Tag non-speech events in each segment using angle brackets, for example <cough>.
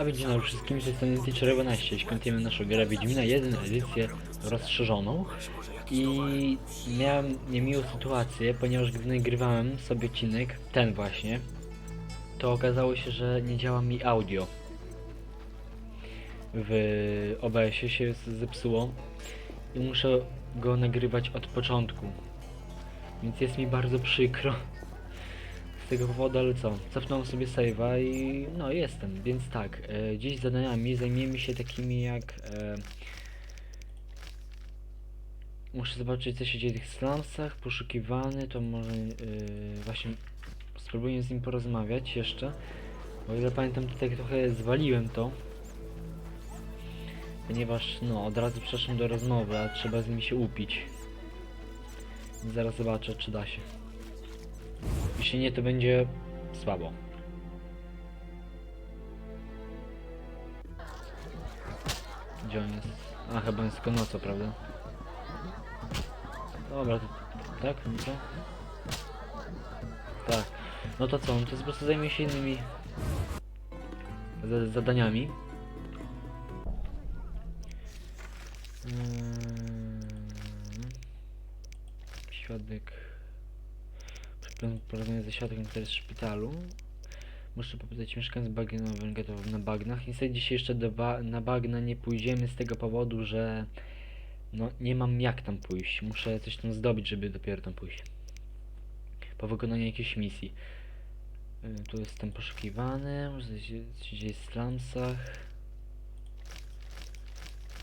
A więc dzień dobry wszystkim, tej strony Teacher 11. Świątujemy naszą grę Wiedźmina 1 edycję rozszerzoną. I miałem niemiłą sytuację, ponieważ gdy nagrywałem sobie odcinek, ten właśnie, to okazało się, że nie działa mi audio. W OBS-ie się zepsuło i muszę go nagrywać od początku. Więc jest mi bardzo przykro tego powodu, ale co? Cofnąłem sobie save'a i no jestem, więc tak, e, dziś zadaniami zajmiemy się takimi jak e, muszę zobaczyć co się dzieje w tych slumsach, poszukiwany, to może e, właśnie spróbuję z nim porozmawiać jeszcze, o ile pamiętam to tak trochę zwaliłem to. Ponieważ no od razu przeszłem do rozmowy, a trzeba z nim się upić. Zaraz zobaczę czy da się jeśli nie, to będzie słabo. Gdzie on jest? A, chyba jest tylko nocą, prawda? Dobra, to, tak? No to? Tak. No to co, no to po prostu zajmie się innymi za- zadaniami. Mm. Świadek porozmawiać ze świadkiem, który jest w szpitalu. Muszę popytać mieszkańców bagnowym gotowym na bagnach. Niestety dzisiaj jeszcze do ba na bagna nie pójdziemy z tego powodu, że no nie mam jak tam pójść. Muszę coś tam zdobyć, żeby dopiero tam pójść. Po wykonaniu jakiejś misji. Y, Tu jestem poszukiwany, może się dzieje w slumsach.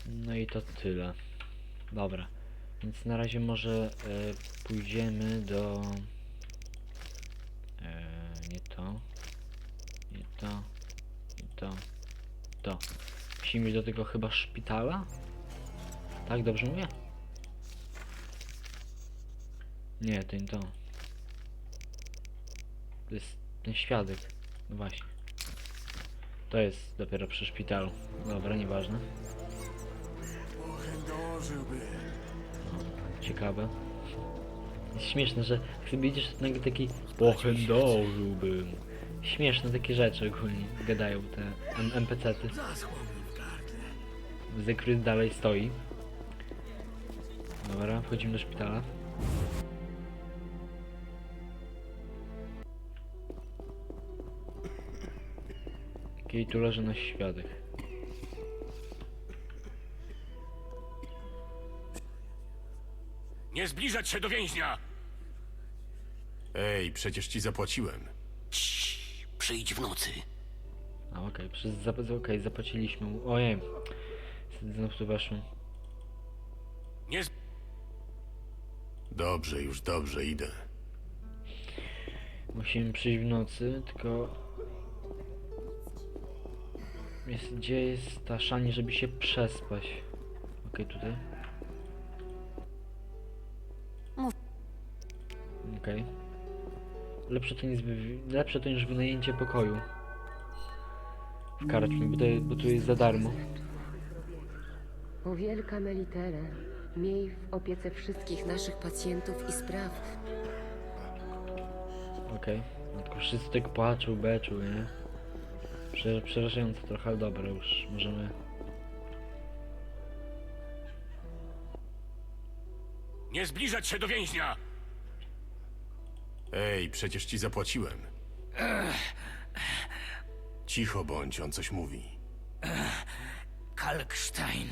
No i to tyle. Dobra. Więc na razie może y, pójdziemy do... Eee, nie to. Nie to. Nie to. To. Musimy iść do tego chyba szpitala? Tak, dobrze mówię? Nie, to nie to. To jest ten świadek. No właśnie. To jest dopiero przy szpitalu. Dobra, nieważne. Ciekawe. Jest śmieszne, że jak sobie idziesz to nagle taki pochędożyłbym. Śmieszne takie rzeczy ogólnie gadają te NPC-ty. Zekryt dalej stoi. Dobra, wchodzimy do szpitala. Okej, tu leży nasz świadek. Nie zbliżać się do więźnia! Ej, przecież ci zapłaciłem. Przyjdź w nocy. A okej, przez zap okej, zapłaciliśmy mu. Ojej. Znów tu weszłem. Nie z... Dobrze, już dobrze, idę. Musimy przyjść w nocy, tylko... Jest, gdzie jest ta szani, żeby się przespać? Okej, tutaj. Mów. Okej. Lepsze to niż, lepsze to niż wynajęcie pokoju. W karczmie, bo, to, bo tu jest za darmo. O wielka Melitere, miej w opiece wszystkich naszych pacjentów i spraw. Okej. No tylko wszyscy tak płaczą, beczą, nie? Prze przerażające trochę, ale dobra, już możemy... Nie zbliżać się do więźnia! Ej, przecież ci zapłaciłem. Cicho bądź, on coś mówi. Kalkstein,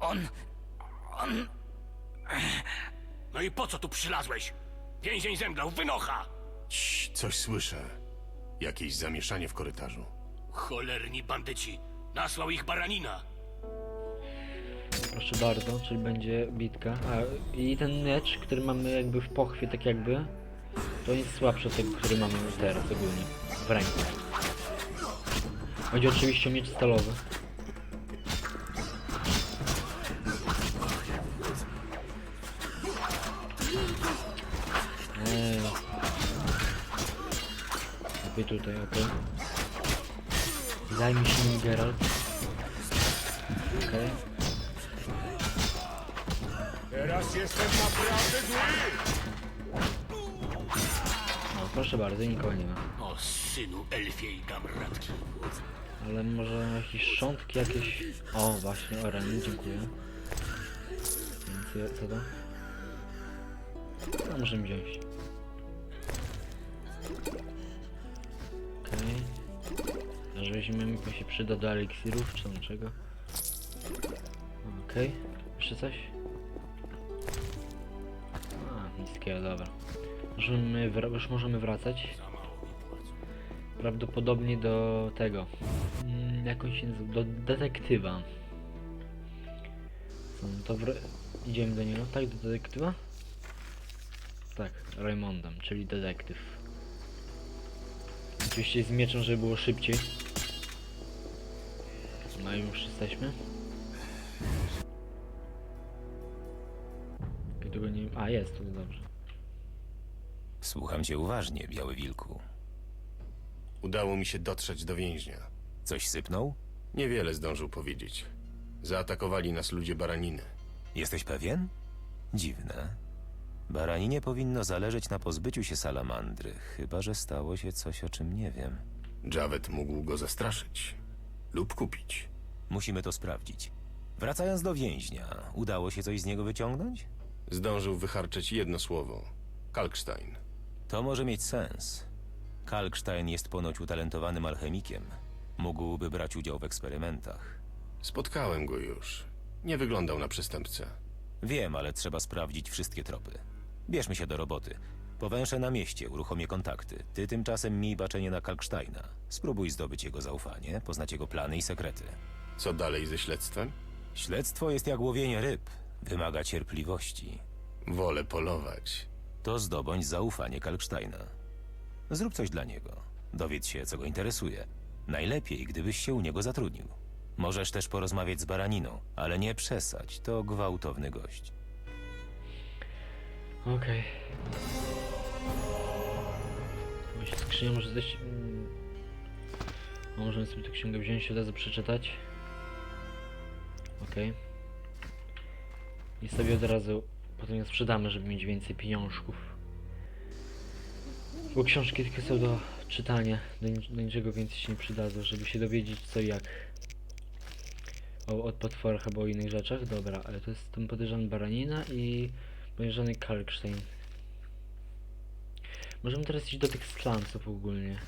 on... on... No i po co tu przylazłeś? Więzień zemdlał, wynocha! Cii, coś słyszę. Jakieś zamieszanie w korytarzu. Cholerni bandyci! Nasłał ich baranina! Proszę bardzo, czyli będzie bitka. A, i ten miecz, który mamy jakby w pochwie, tak jakby, to jest słabszy od tego, który mamy teraz ogólnie, w ręku. Chodzi oczywiście o miecz stalowy. Eee. Tutaj, okej. Zajmij się nim Geralt. Okej. Teraz jestem naprawdę zły! Proszę bardzo, nikogo nie ma. O synu elfiej gamratki. Ale może jakieś szczątki jakieś... O, właśnie, oreny, dziękuję. Więc co to? No, możemy wziąć. Okej. A że weźmiemy, bo się przyda do eliksirów, czy do czego? Okej. Jeszcze coś? A, niskiego, dobra. Możemy już możemy wracać. Prawdopodobnie do tego. Mm, jak on się nazywa? Do detektywa. To idziemy do niego, tak? Do detektywa? Tak, Raymondem, czyli detektyw. Oczywiście z mieczem, żeby było szybciej. No i już jesteśmy. Tego nie... A, jest, to dobrze. Słucham cię uważnie, Biały Wilku. Udało mi się dotrzeć do więźnia. Coś sypnął? Niewiele zdążył powiedzieć. Zaatakowali nas ludzie baraniny. Jesteś pewien? Dziwne. Baraninie powinno zależeć na pozbyciu się salamandry, chyba że stało się coś, o czym nie wiem. Javet mógł go zastraszyć. Lub kupić. Musimy to sprawdzić. Wracając do więźnia, udało się coś z niego wyciągnąć? Zdążył wycharczyć jedno słowo. Kalkstein. To może mieć sens. Kalkstein jest ponoć utalentowanym alchemikiem. Mógłby brać udział w eksperymentach. Spotkałem go już. Nie wyglądał na przestępcę. Wiem, ale trzeba sprawdzić wszystkie tropy. Bierzmy się do roboty. Powęszę na mieście, uruchomię kontakty. Ty tymczasem miej baczenie na Kalksteina. Spróbuj zdobyć jego zaufanie, poznać jego plany i sekrety. Co dalej ze śledztwem? Śledztwo jest jak łowienie ryb. Wymaga cierpliwości. Wolę polować. To zdobądź zaufanie Kalksteina. Zrób coś dla niego. Dowiedz się, co go interesuje. Najlepiej, gdybyś się u niego zatrudnił. Możesz też porozmawiać z Baraniną, ale nie przesadź, to gwałtowny gość. Okej. Okay. Skrzynia może coś... mm, a Możemy sobie tę księgę wziąć od razu przeczytać. Okej. I sobie od razu potem ją sprzedamy, żeby mieć więcej pieniążków. Bo książki tylko są do czytania, do, do niczego więcej się nie przydadzą, żeby się dowiedzieć co i jak. O, od potworach albo o innych rzeczach. Dobra, ale to jest ten podejrzany baranina i podejrzany Kalkstein. Możemy teraz iść do tych slanców ogólnie.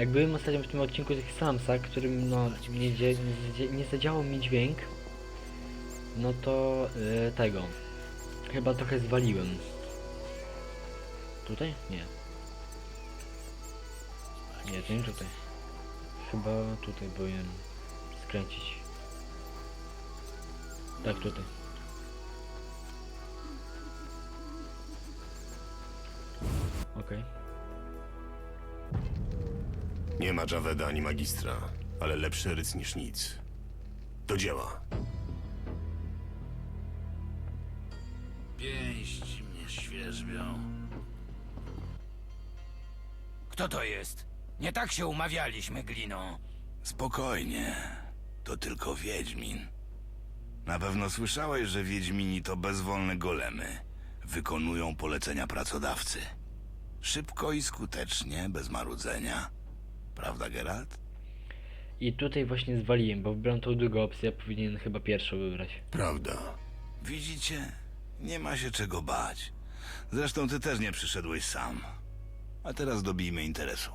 Jak byłem ostatnio w tym odcinku tych Samsach, którym no nie, nie, nie zadziałał mi dźwięk, no to y, tego. Chyba trochę zwaliłem. Tutaj? Nie. Nie, to nie tutaj. Chyba tutaj powinien skręcić. Tak, tutaj. Okej. Nie ma Javeda ani magistra, ale lepszy ryc niż nic. Do dzieła. Pięści mnie świerzbią. Kto to jest? Nie tak się umawialiśmy, Glino. Spokojnie. To tylko Wiedźmin. Na pewno słyszałeś, że Wiedźmini to bezwolne golemy. Wykonują polecenia pracodawcy. Szybko i skutecznie, bez marudzenia. Prawda, Geralt? I tutaj właśnie zwaliłem, bo wybrałem tą drugą opcję, powinien chyba pierwszą wybrać. Prawda. Widzicie? Nie ma się czego bać. Zresztą ty też nie przyszedłeś sam. A teraz dobijmy interesu.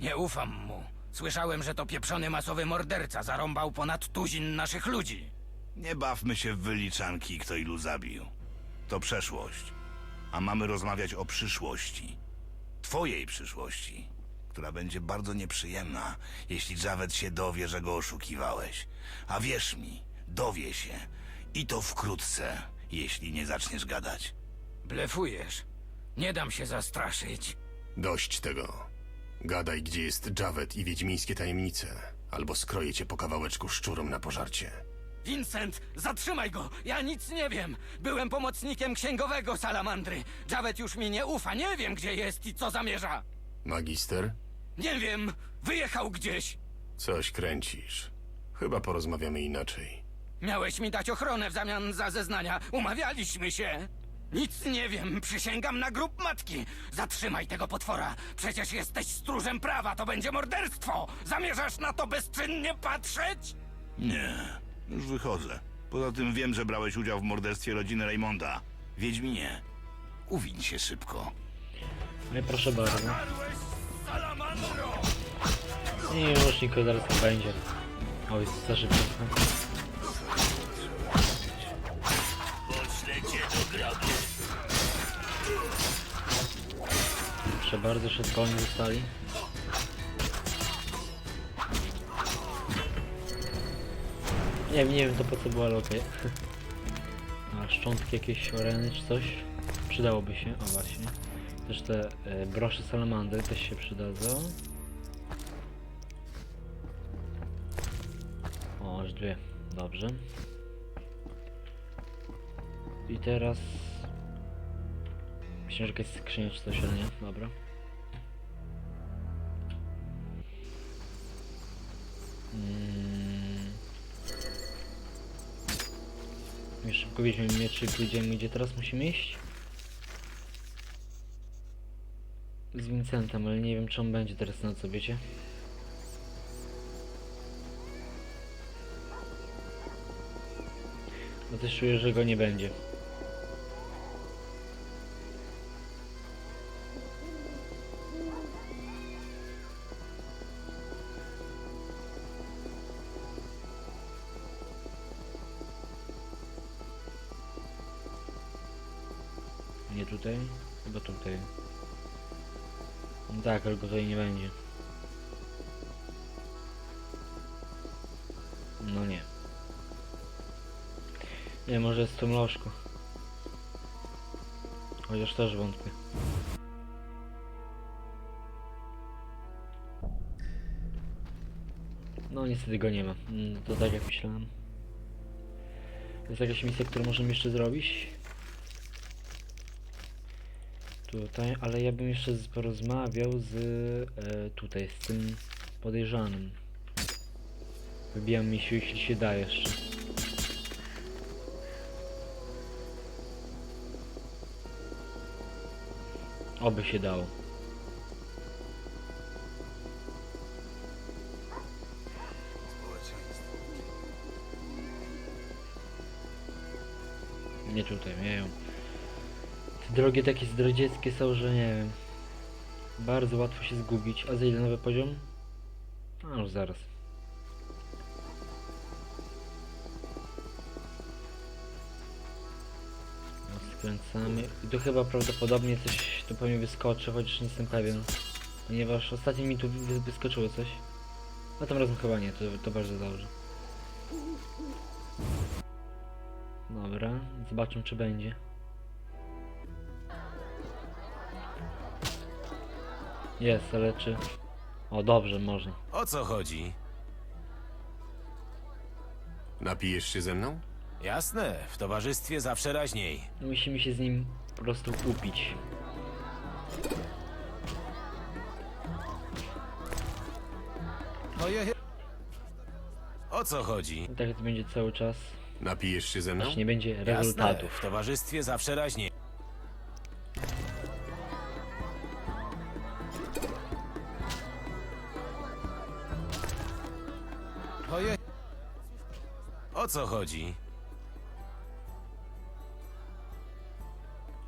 Nie ufam mu. Słyszałem, że to pieprzony masowy morderca zarąbał ponad tuzin naszych ludzi. Nie bawmy się w wyliczanki, kto ilu zabił. To przeszłość. A mamy rozmawiać o przyszłości. Twojej przyszłości, która będzie bardzo nieprzyjemna, jeśli Javed się dowie, że go oszukiwałeś. A wierz mi, dowie się. I to wkrótce, jeśli nie zaczniesz gadać. Blefujesz. Nie dam się zastraszyć. Dość tego. Gadaj, gdzie jest Javed i wiedźmińskie tajemnice, albo skroję cię po kawałeczku szczurom na pożarcie. Vincent, zatrzymaj go! Ja nic nie wiem! Byłem pomocnikiem księgowego salamandry. Javet już mi nie ufa, nie wiem gdzie jest i co zamierza. Magister? Nie wiem, wyjechał gdzieś. Coś kręcisz. Chyba porozmawiamy inaczej. Miałeś mi dać ochronę w zamian za zeznania. Umawialiśmy się. Nic nie wiem, przysięgam na grób matki. Zatrzymaj tego potwora. Przecież jesteś stróżem prawa, to będzie morderstwo. Zamierzasz na to bezczynnie patrzeć? Nie, już wychodzę. Poza tym wiem, że brałeś udział w morderstwie rodziny Raymonda. Wiedźminie, uwiń się szybko. No i proszę bardzo. I już Niko zaraz to będzie. Oj, za szybko. Proszę bardzo, szybko oni zostali. Nie wiem, nie wiem to po co było, ale okej. <laughs> A szczątki jakieś oreny czy coś? Przydałoby się, o właśnie. Też te e, brosze salamandry też się przydadzą. O, aż dwie. Dobrze. I teraz... Myślę, że jakaś skrzynia czy coś, ale nie. Dobra. Mm. Już szybko pójdziemy gdzie teraz musimy iść. Z Vincentem, ale nie wiem czy on będzie teraz na co, wiecie? Bo też czuję, że go nie będzie. Ale go tutaj nie będzie. No nie. Nie, może jest w tym lożku. Chociaż też wątpię. No niestety go nie ma. Mm, To tak jak myślałem. Jest jakaś misja, którą możemy jeszcze zrobić. Tutaj, ale ja bym jeszcze porozmawiał z e, tutaj, z tym podejrzanym. Wybijam misiu, jeśli się da jeszcze. Oby się dało. Nie tutaj, nie wiem. Te drogie takie zdradzieckie są, że nie wiem. Bardzo łatwo się zgubić. A za ile nowy poziom? A już zaraz. No, Skręcamy. I tu chyba prawdopodobnie coś tu pewnie wyskoczy, chociaż nie jestem pewien. Ponieważ ostatnio mi tu wy- wyskoczyło coś. A tym razem chyba nie, to, to bardzo dobrze. Dobra, zobaczmy czy będzie. Jest, ale czy... O, dobrze, można. O co chodzi? Napijesz się ze mną? Jasne, w towarzystwie zawsze raźniej. Musimy się z nim po prostu upić. Ojej. O co chodzi? I tak to będzie cały czas. Napijesz się ze mną? Aż nie będzie Jasne, rezultatów. w towarzystwie zawsze raźniej. O co chodzi?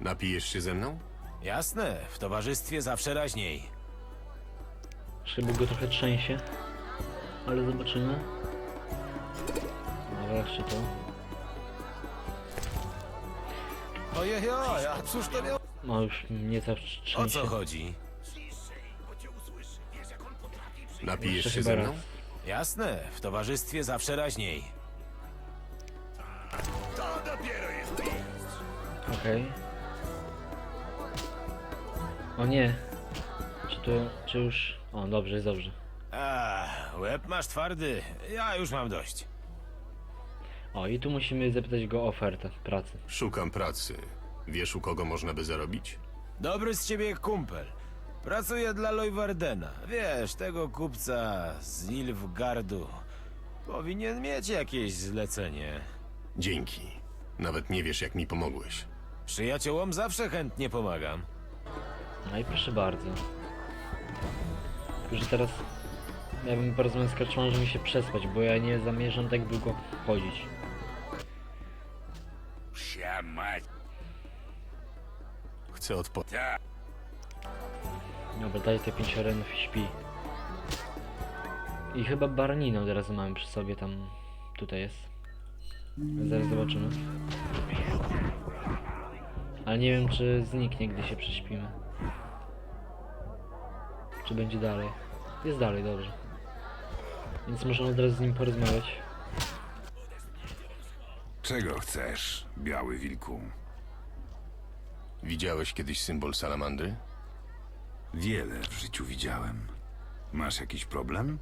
Napijesz się ze mną? Jasne, w towarzystwie zawsze raźniej. Szyby go trochę trzęsie. Ale zobaczymy. No wreszcie to. Ojej, oj, a cóż to miało? No już nieco O trzęsie. co chodzi? Napijesz Jeszcze się chyba ze raz. mną? Jasne, w towarzystwie zawsze raźniej. Okej. O nie. Czy to, czy już... O, dobrze, jest dobrze. A, łeb masz twardy. Ja już mam dość. O, i tu musimy zapytać go o ofertę pracy. Szukam pracy. Wiesz, u kogo można by zarobić? Dobry z ciebie kumpel. Pracuję dla Lojwardena. Wiesz, tego kupca z Nilfgardu. Powinien mieć jakieś zlecenie. Dzięki. Nawet nie wiesz, jak mi pomogłeś. Przyjaciołom zawsze chętnie pomagam. No i proszę bardzo. Tylko, że teraz ja bym porozmawiał z Kaczmanem, żeby się przespać, bo ja nie zamierzam tak długo chodzić. Psia mać. Chcę odpocząć. Tak. Dobra, daj te pięć arenów i śpi. I chyba Baranino teraz mamy przy sobie tam. Tutaj jest. Zaraz zobaczymy. Ale nie wiem czy zniknie gdy się prześpimy. Czy będzie dalej. Jest dalej, dobrze. Więc możemy od razu z nim porozmawiać. Czego chcesz, biały wilku? Widziałeś kiedyś symbol salamandry? Wiele w życiu widziałem. Masz jakiś problem?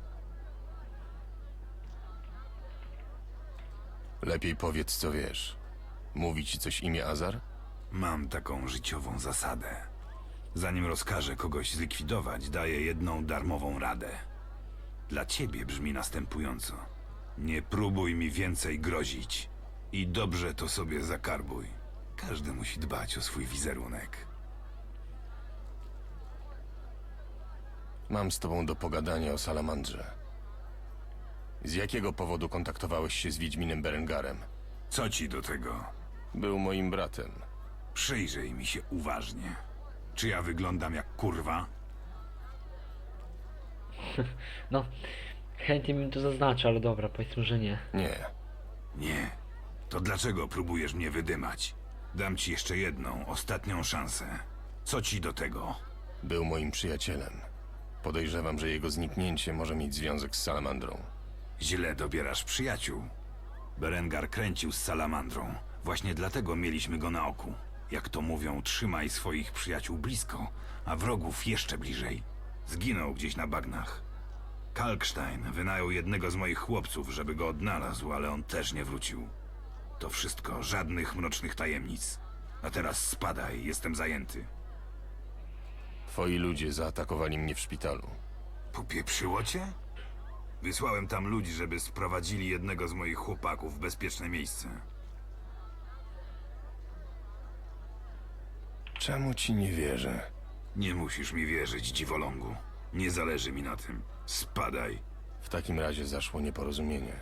Lepiej powiedz, co wiesz. Mówi ci coś imię Azar? Mam taką życiową zasadę. Zanim rozkażę kogoś zlikwidować, daję jedną darmową radę. Dla ciebie brzmi następująco. Nie próbuj mi więcej grozić. I dobrze to sobie zakarbuj. Każdy musi dbać o swój wizerunek. Mam z tobą do pogadania o salamandrze. Z jakiego powodu kontaktowałeś się z Wiedźminem Berengarem? Co ci do tego? Był moim bratem. Przyjrzyj mi się uważnie. Czy ja wyglądam jak kurwa? <laughs> No, chętnie bym to zaznaczył, ale dobra, powiedzmy, że nie. Nie. Nie. To dlaczego próbujesz mnie wydymać? Dam ci jeszcze jedną, ostatnią szansę. Co ci do tego? Był moim przyjacielem. Podejrzewam, że jego zniknięcie może mieć związek z salamandrą. Źle dobierasz przyjaciół. Berengar kręcił z salamandrą. Właśnie dlatego mieliśmy go na oku. Jak to mówią, trzymaj swoich przyjaciół blisko, a wrogów jeszcze bliżej. Zginął gdzieś na bagnach. Kalkstein wynajął jednego z moich chłopców, żeby go odnalazł, ale on też nie wrócił. To wszystko, żadnych mrocznych tajemnic. A teraz spadaj, jestem zajęty. Twoi ludzie zaatakowali mnie w szpitalu. Popieprzyło cię? Wysłałem tam ludzi, żeby sprowadzili jednego z moich chłopaków w bezpieczne miejsce. Czemu ci nie wierzę? Nie musisz mi wierzyć, dziwolągu. Nie zależy mi na tym. Spadaj. W takim razie zaszło nieporozumienie.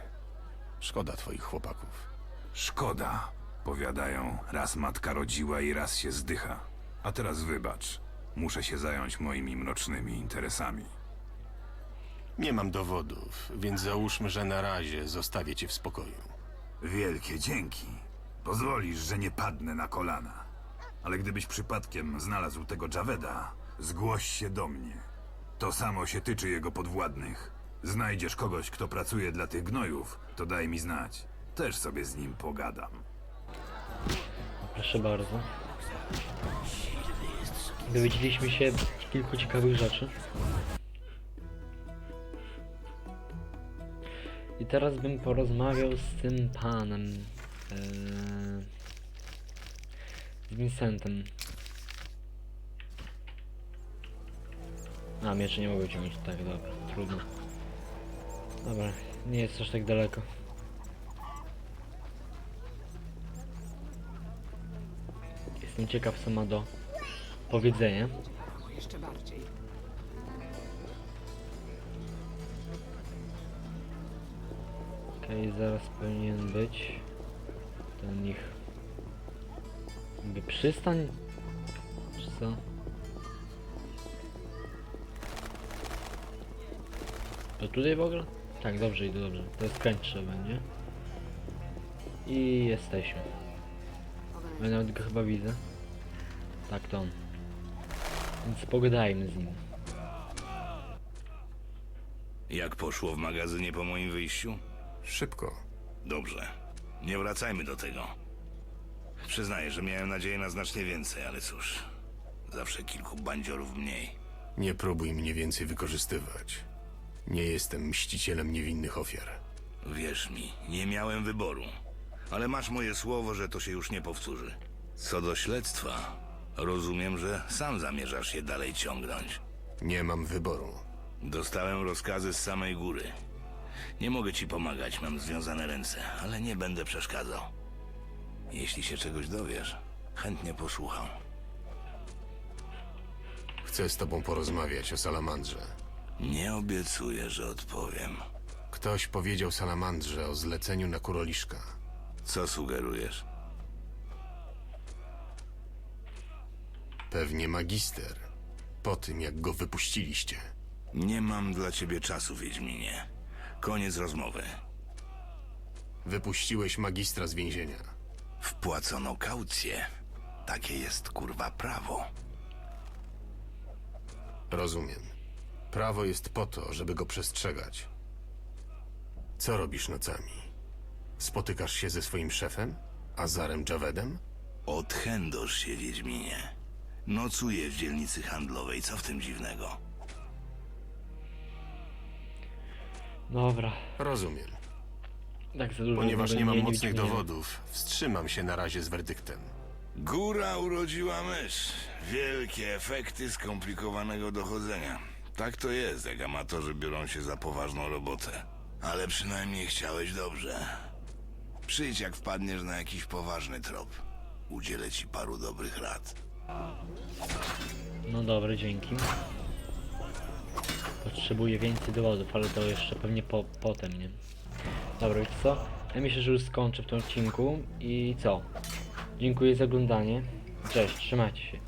Szkoda twoich chłopaków. Szkoda. Powiadają, raz matka rodziła i raz się zdycha. A teraz wybacz. Muszę się zająć moimi mrocznymi interesami. Nie mam dowodów, więc załóżmy, że na razie zostawię cię w spokoju. Wielkie dzięki. Pozwolisz, że nie padnę na kolana. Ale gdybyś przypadkiem znalazł tego Javeda, zgłoś się do mnie. To samo się tyczy jego podwładnych. Znajdziesz kogoś, kto pracuje dla tych gnojów, to daj mi znać. Też sobie z nim pogadam. Proszę bardzo. Dowiedzieliśmy się kilku ciekawych rzeczy. I teraz bym porozmawiał z tym panem. Eee, z Vincentem. A, miecze nie mogę ciągnąć. Tak, dobra, trudno. Dobra, nie jest aż tak daleko. Jestem ciekaw, co ma do powiedzenia. Jeszcze bardziej. Okej, zaraz powinien być ten ich jakby przystań, czy co? To tutaj w ogóle? Tak, dobrze, idę dobrze. To jest kręć trzeba będzie. I jesteśmy. Ja nawet go chyba widzę. Tak to on. Więc pogadajmy z nim. Jak poszło w magazynie po moim wyjściu? Szybko. Dobrze. Nie wracajmy do tego. Przyznaję, że miałem nadzieję na znacznie więcej, ale cóż. Zawsze kilku bandziorów mniej. Nie próbuj mnie więcej wykorzystywać. Nie jestem mścicielem niewinnych ofiar. Wierz mi, nie miałem wyboru. Ale masz moje słowo, że to się już nie powtórzy. Co do śledztwa, rozumiem, że sam zamierzasz je dalej ciągnąć. Nie mam wyboru. Dostałem rozkazy z samej góry. Nie mogę ci pomagać, mam związane ręce, ale nie będę przeszkadzał. Jeśli się czegoś dowiesz, chętnie posłucham. Chcę z tobą porozmawiać o salamandrze. Nie obiecuję, że odpowiem. Ktoś powiedział salamandrze o zleceniu na kuroliszka. Co sugerujesz? Pewnie magister. Po tym, jak go wypuściliście. Nie mam dla ciebie czasu, Wiedźminie. Koniec rozmowy. Wypuściłeś magistra z więzienia. Wpłacono kaucję. Takie jest kurwa prawo. Rozumiem. Prawo jest po to, żeby go przestrzegać. Co robisz nocami? Spotykasz się ze swoim szefem? Azarem Javedem? Odchędosz się, Wiedźminie. Nocuję w dzielnicy handlowej. Co w tym dziwnego? Dobra. Rozumiem. Tak za dużo Ponieważ nie mam mocnych dowodów, wstrzymam się na razie z werdyktem. Góra urodziła mysz. Wielkie efekty skomplikowanego dochodzenia. Tak to jest, jak amatorzy biorą się za poważną robotę. Ale przynajmniej chciałeś dobrze. Przyjdź, jak wpadniesz na jakiś poważny trop. Udzielę ci paru dobrych rad. No dobra, dzięki. Potrzebuję więcej dowodów, ale to jeszcze pewnie po, potem, nie? Dobra, wiecie co? Ja myślę, że już skończę w tym odcinku i co? Dziękuję za oglądanie. Cześć, trzymajcie się.